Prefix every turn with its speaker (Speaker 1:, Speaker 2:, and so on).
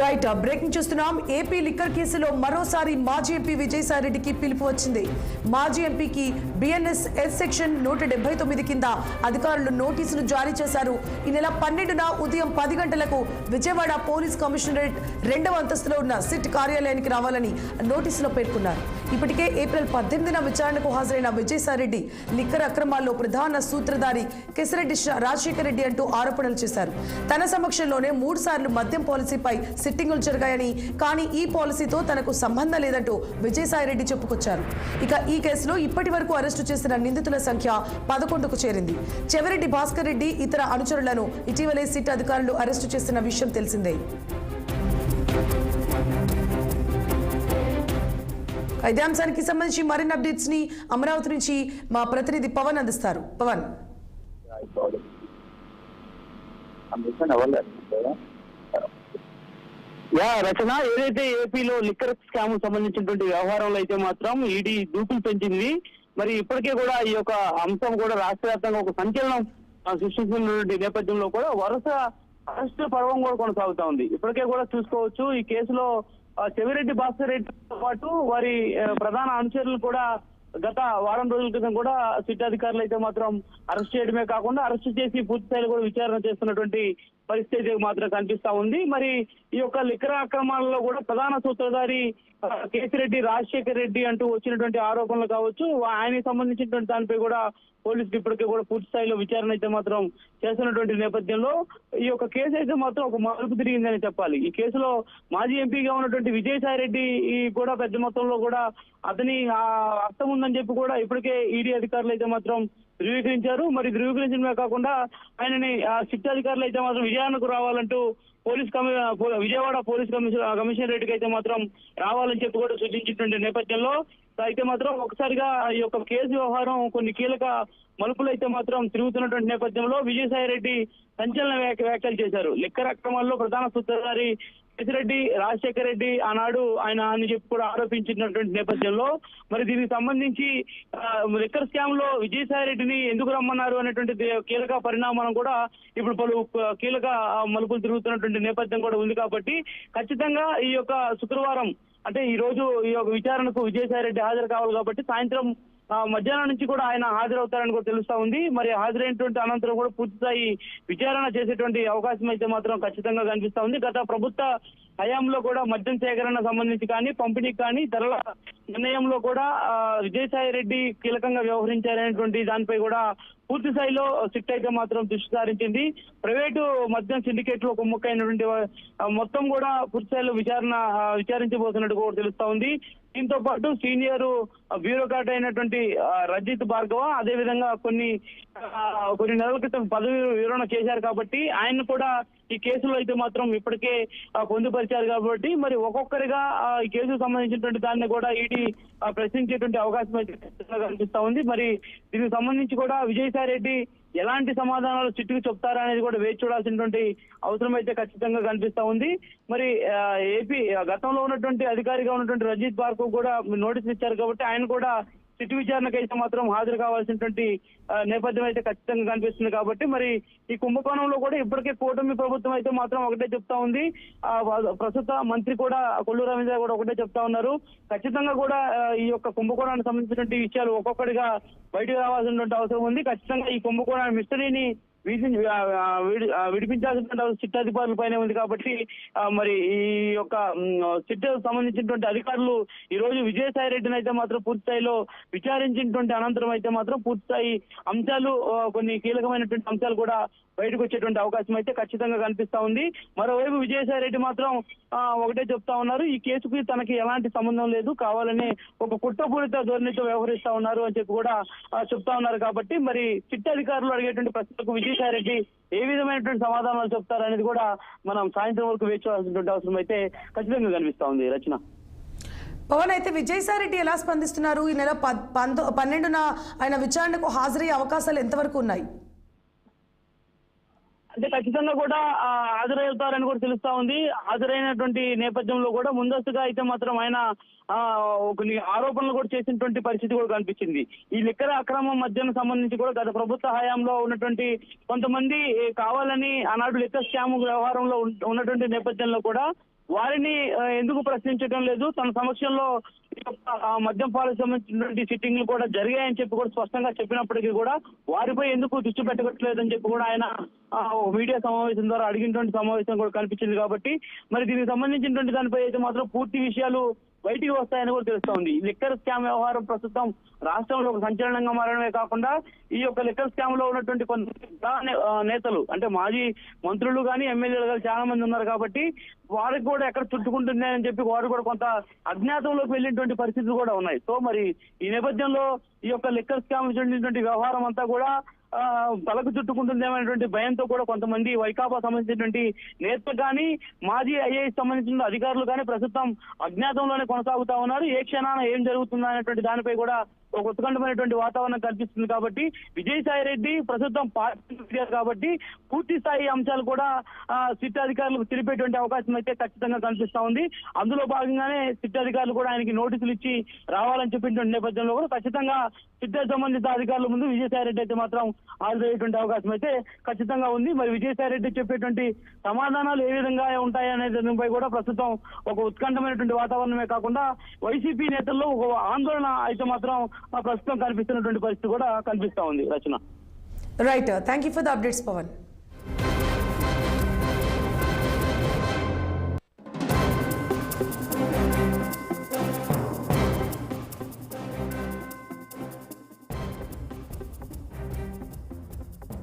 Speaker 1: Right breaking చూస్తున్నాం AP liquor కేసులో మరోసారి మాజీ ఎంపీ విజయసాయిరెడ్డికి పిలుపు వచ్చింది. మాజీ ఎంపీకి బిఎన్ఎస్ ఎస్ సెక్షన్ నూట డెబ్బై తొమ్మిది కింద అధికారులు నోటీసులు జారీ చేశారు. ఈ నెల పన్నెండున ఉదయం పది గంటలకు విజయవాడ పోలీస్ కమిషనరేట్ రెండవ అంతస్తులో ఉన్న సిట్ కార్యాలయానికి రావాలని నోటీసులో పేర్కొన్నారు. ఇప్పటికే ఏప్రిల్ పద్దెనిమిదిన విచారణకు హాజరైన విజయసాయిరెడ్డి లిక్కర్ అక్రమాల్లో ప్రధాన సూత్రధారి కెసిరెడ్డి రాజశేఖర రెడ్డి అంటూ ఆరోపణలు చేశారు. తన సమక్షంలోనే మూడు సార్లు మద్యం పాలసీపై సిట్టింగులు జరిగాయని. కానీ ఈ పాలసీతో తనకు సంబంధం లేదంటూ విజయసాయిరెడ్డి చెప్పుకొచ్చారు. ఇక ఈ కేసులో ఇప్పటి వరకు అరెస్టు చేసిన నిందితుల సంఖ్య పదకొండుకు చేరింది. చెవిరెడ్డి భాస్కర్ రెడ్డి ఇతర అనుచరులను ఇటీవలే సిట్ అధికారులు అరెస్టు చేసిన విషయం తెలిసిందే. ఇదే అంశానికి సంబంధించి మరిన్ని అప్డేట్స్ని అమరావతి నుంచి మా ప్రతినిధి పవన్ అందిస్తారు. పవన్.
Speaker 2: అందిస్తాను
Speaker 3: యా రచన ఏదైతే ఏపీలో లిక్కర్ స్కామ్ సంబంధించినటువంటి వ్యవహారంలో అయితే మాత్రం ఈడీ దూకులు పెంచింది. మరి ఇప్పటికే కూడా ఈ యొక్క అంశం కూడా రాష్ట్ర వ్యాప్తంగా ఒక సంచలనం సృష్టిస్తున్నటువంటి నేపథ్యంలో కూడా వరుస అరెస్టు పర్వం కూడా కొనసాగుతా ఉంది. ఇప్పటికే కూడా చూసుకోవచ్చు ఈ కేసులో చెవిరెడ్డి భాస్కర్ రెడ్డితో పాటు వారి ప్రధాన అనుచరులు కూడా గత వారం రోజుల క్రితం కూడా సిట్ అధికారులు అయితే మాత్రం అరెస్ట్ చేయడమే కాకుండా అరెస్ట్ చేసి పూర్తి స్థాయిలో కూడా విచారణ చేస్తున్నటువంటి పరిస్థితి మాత్రం కనిపిస్తా ఉంది. మరి ఈ యొక్క లిఖర అక్రమాలలో కూడా ప్రధాన సూత్రధారి కేసిరెడ్డి రాజశేఖర్ రెడ్డి అంటూ వచ్చినటువంటి ఆరోపణలు కావచ్చు ఆయనకి సంబంధించినటువంటి దానిపై కూడా పోలీసులు ఇప్పటికే కూడా పూర్తి స్థాయిలో విచారణ అయితే మాత్రం చేస్తున్నటువంటి నేపథ్యంలో ఈ యొక్క కేసు అయితే మాత్రం ఒక మలుపు తిరిగిందని చెప్పాలి. ఈ కేసులో మాజీ ఎంపీగా ఉన్నటువంటి విజయసాయి రెడ్డి ఈ కూడా పెద్ద మొత్తంలో కూడా అతని ఆ అర్థం ఉందని చెప్పి కూడా ఇప్పటికే ఈడీ అధికారులు అయితే మాత్రం ధృవీకరించారు. మరి ధృవీకరించడమే కాకుండా ఆయనని ఆ సిట్ అధికారులు అయితే మాత్రం విజయానికి రావాలంటూ పోలీస్ కమి విజయవాడ పోలీస్ కమిషన్ కమిషనరేట్ అయితే మాత్రం రావాలని చెప్పి కూడా సూచించినటువంటి నేపథ్యంలో అయితే మాత్రం ఒకసారిగా ఈ యొక్క కేసు వ్యవహారం కొన్ని కీలక మలుపులు అయితే మాత్రం తిరుగుతున్నటువంటి నేపథ్యంలో విజయసాయి రెడ్డి సంచలన వ్యాఖ్య- వ్యాఖ్యలు చేశారు. లిక్కర్ అక్రమాల్లో ప్రధాన సూత్రధారి కేసిరెడ్డి రాజశేఖర రెడ్డి ఆనాడు ఆయన అని చెప్పి కూడా ఆరోపించినటువంటి నేపథ్యంలో మరి దీనికి సంబంధించి లిక్కర్ స్కామ్లో విజయసాయి రెడ్డిని ఎందుకు రమ్మన్నారు అనేటువంటి దే- కీలక పరిణామం కూడా ఇప్పుడు పలు కీలక మలుపులు తిరుగుతున్నటువంటి నేపథ్యం కూడా ఉంది కాబట్టి ఖచ్చితంగా ఈ యొక్క శుక్రవారం అంటే ఈ రోజు ఈ యొక్క విచారణకు విజయసాయి రెడ్డి హాజరు కావాలి కాబట్టి సాయంత్రం మధ్యాహ్నం నుంచి కూడా ఆయన హాజరవుతారని కూడా తెలుస్తా ఉంది. మరి హాజరైనటువంటి అనంతరం కూడా పూర్తిస్థాయి విచారణ చేసేటువంటి అవకాశం అయితే మాత్రం ఖచ్చితంగా కనిపిస్తా ఉంది. గత ప్రభుత్వ హయాంలో కూడా మద్యం సేకరణ సంబంధించి కానీ పంపిణీకి కానీ ధరల నిర్ణయంలో కూడా విజయసాయి రెడ్డి కీలకంగా వ్యవహరించారనేటువంటి దానిపై కూడా పూర్తి స్థాయిలో సిట్ అయితే మాత్రం దృష్టి సారించింది. ప్రైవేటు మద్యం సిండికేట్లో కుమ్మక్కైనటువంటి అయినటువంటి మొత్తం కూడా పూర్తి స్థాయిలో విచారణ విచారించబోతున్నట్టు కూడా తెలుస్తా ఉంది. దీంతో పాటు సీనియర్ బ్యూరోక్రాట్ అయినటువంటి రజిత్ భార్గవ అదే విధంగా కొన్ని కొన్ని నెలల క్రితం పదవి విరమణ చేశారు కాబట్టి ఆయన కూడా ఈ కేసులో అయితే మాత్రం ఇప్పటికే పొందుపరిచారు కాబట్టి మరి ఒక్కొక్కరిగా ఈ కేసుకు సంబంధించినటువంటి దాన్ని కూడా ఈడీ ప్రశ్నించేటువంటి అవకాశం అయితే కనిపిస్తా ఉంది. మరి దీనికి సంబంధించి కూడా విజయసాయి రెడ్డి ఎలాంటి సమాధానాలు చిట్టుకు చెప్తారా అనేది కూడా వేచి చూడాల్సినటువంటి అవసరం అయితే ఖచ్చితంగా కనిపిస్తా ఉంది. మరి ఆ, ఏపీ గతంలో ఉన్నటువంటి అధికారిగా ఉన్నటువంటి రజిత్ భార్గవ్ కూడా నోటీస్ ఇచ్చారు కాబట్టి ఆయన కూడా సిటీ విచారణకు అయితే మాత్రం హాజరు కావాల్సినటువంటి నేపథ్యం అయితే ఖచ్చితంగా కనిపిస్తుంది కాబట్టి మరి ఈ కుంభకోణంలో కూడా ఇప్పటికే కూటమి ప్రభుత్వం అయితే మాత్రం ఒకటే చెప్తా ఉంది. ఆ, ప్రస్తుత మంత్రి కూడా కొల్లు రవీంద్ర కూడా ఒకటే చెప్తా ఉన్నారు. ఖచ్చితంగా కూడా ఈ యొక్క కుంభకోణానికి సంబంధించినటువంటి విషయాలు ఒక్కొక్కటిగా బయటకు రావాల్సినటువంటి అవసరం ఉంది. ఖచ్చితంగా ఈ కుంభకోణాన్ని మిస్టరీని వీధి విడి- విడిపించాల్సిన సిట్ అధికారుల పైన ఉంది కాబట్టి మరి ఈ యొక్క సిట్ సంబంధించినటువంటి అధికారులు ఈ రోజు విజయసాయి రెడ్డిని అయితే మాత్రం పూర్తిస్థాయిలో విచారించినటువంటి అనంతరం అయితే మాత్రం పూర్తి స్థాయి అంశాలు కొన్ని కీలకమైనటువంటి అంశాలు కూడా బయటకు వచ్చేటువంటి అవకాశం అయితే ఖచ్చితంగా కనిపిస్తా ఉంది. మరోవైపు విజయసాయి రెడ్డి మాత్రం ఒకటే చెప్తా ఉన్నారు. ఈ కేసుకి తనకి ఎలాంటి సంబంధం లేదు. కావాలని ఒక కుట్రపూరిత ధోరణితో వ్యవహరిస్తా ఉన్నారు అని చెప్పి కూడా చెప్తా ఉన్నారు కాబట్టి మరి చిట్ట అధికారులు అడిగేటువంటి ప్రశ్నలకు విజయసాయి రెడ్డి ఏ విధమైనటువంటి సమాధానాలు చెప్తారు అనేది కూడా మనం సాయంత్రం వరకు వేచి చూడాల్సినటువంటి అవసరం అయితే ఖచ్చితంగా కనిపిస్తా ఉంది. రచన.
Speaker 1: పవన్ అయితే విజయసాయిరెడ్డి ఎలా స్పందిస్తున్నారు? ఈ నెల పంతొ పన్నెండున ఆయన విచారణకు హాజరయ్యే అవకాశాలు ఎంతవరకు ఉన్నాయి?
Speaker 3: అంటే ఖచ్చితంగా కూడా హాజరవుతారని కూడా తెలుస్తా ఉంది. హాజరైనటువంటి నేపథ్యంలో కూడా ముందస్తుగా అయితే మాత్రం ఆయన ఆ, కొన్ని ఆరోపణలు కూడా చేసినటువంటి పరిస్థితి కూడా కనిపించింది. ఈ లిక్కర అక్రమం మద్యం సంబంధించి కూడా గత ప్రభుత్వ హయాంలో ఉన్నటువంటి కొంతమంది కావాలని ఆనాడు లిక్కర్ స్కామ్ వ్యవహారంలో ఉన్నటువంటి నేపథ్యంలో కూడా వారిని ఎందుకు ప్రశ్నించడం లేదు? తన సమక్షంలో మద్యం పాలకు సంబంధించినటువంటి సిట్టింగ్లు కూడా జరిగాయని చెప్పి కూడా స్పష్టంగా చెప్పినప్పటికీ కూడా వారిపై ఎందుకు దృష్టి పెట్టట్లేదని చెప్పి కూడా ఆయన మీడియా సమావేశం ద్వారా అడిగినటువంటి సమావేశం కూడా కనిపించింది కాబట్టి మరి దీనికి సంబంధించినటువంటి దానిపై అయితే మాత్రం పూర్తి విషయాలు బయటికి వస్తాయని కూడా తెలుస్తోంది. లిక్కర్ స్కామ్ వ్యవహారం ప్రస్తుతం రాష్ట్రంలో ఒక సంచలనంగా మారడమే కాకుండా ఈ యొక్క లిక్కర్ స్కామ్లో ఉన్నటువంటి కొంత నేతలు అంటే మాజీ మంత్రులు కానీ ఎమ్మెల్యేలు కానీ చాలా మంది ఉన్నారు కాబట్టి వారికి కూడా ఎక్కడ చుట్టుకుంటుంది అని చెప్పి వారు కూడా కొంత అజ్ఞాతంలోకి వెళ్ళినటువంటి పరిస్థితులు కూడా ఉన్నాయి. సో మరి ఈ నేపథ్యంలో ఈ యొక్క లిక్కర్ స్కామ్ చెందినటువంటి వ్యవహారం అంతా కూడా తలకు చుట్టుకుంటుందేమైనటువంటి భయంతో కూడా కొంతమంది వైకాపా సంబంధించినటువంటి నేతలు కానీ మాజీ ఐఏఎస్ సంబంధించిన అధికారులు కానీ ప్రస్తుతం అజ్ఞాతంలోనే కొనసాగుతా ఉన్నారు. ఏ క్షణాన ఏం జరుగుతుందా అనేటువంటి దానిపై కూడా ఒక ఉత్కంఠమైనటువంటి వాతావరణం కనిపిస్తుంది కాబట్టి విజయసాయి రెడ్డి ప్రస్తుతం పార్టీ కాబట్టి పూర్తి స్థాయి అంశాలు కూడా సిట్ అధికారులకు తెలిపేటువంటి అవకాశం అయితే ఖచ్చితంగా కనిపిస్తా ఉంది. అందులో భాగంగానే సిట్ అధికారులు కూడా ఆయనకి నోటీసులు ఇచ్చి రావాలని చెప్పినటువంటి నేపథ్యంలో కూడా ఖచ్చితంగా సిట్ సంబంధిత అధికారుల ముందు విజయసాయి రెడ్డి అయితే మాత్రం హాజరయ్యేటువంటి అవకాశం అయితే ఖచ్చితంగా ఉంది. మరి విజయసాయి రెడ్డి చెప్పేటువంటి సమాధానాలు ఏ విధంగా ఉంటాయి అనే దానిపై కూడా ప్రస్తుతం ఒక ఉత్కంఠమైనటువంటి వాతావరణమే కాకుండా వైసీపీ నేతల్లో ఒక ఆందోళన అయితే మాత్రం ప్రస్తుతం కనిపిస్తున్నటువంటి పరిస్థితి కూడా కనిపిస్తా ఉంది Rachana.
Speaker 1: Right thank you for the updates Pawan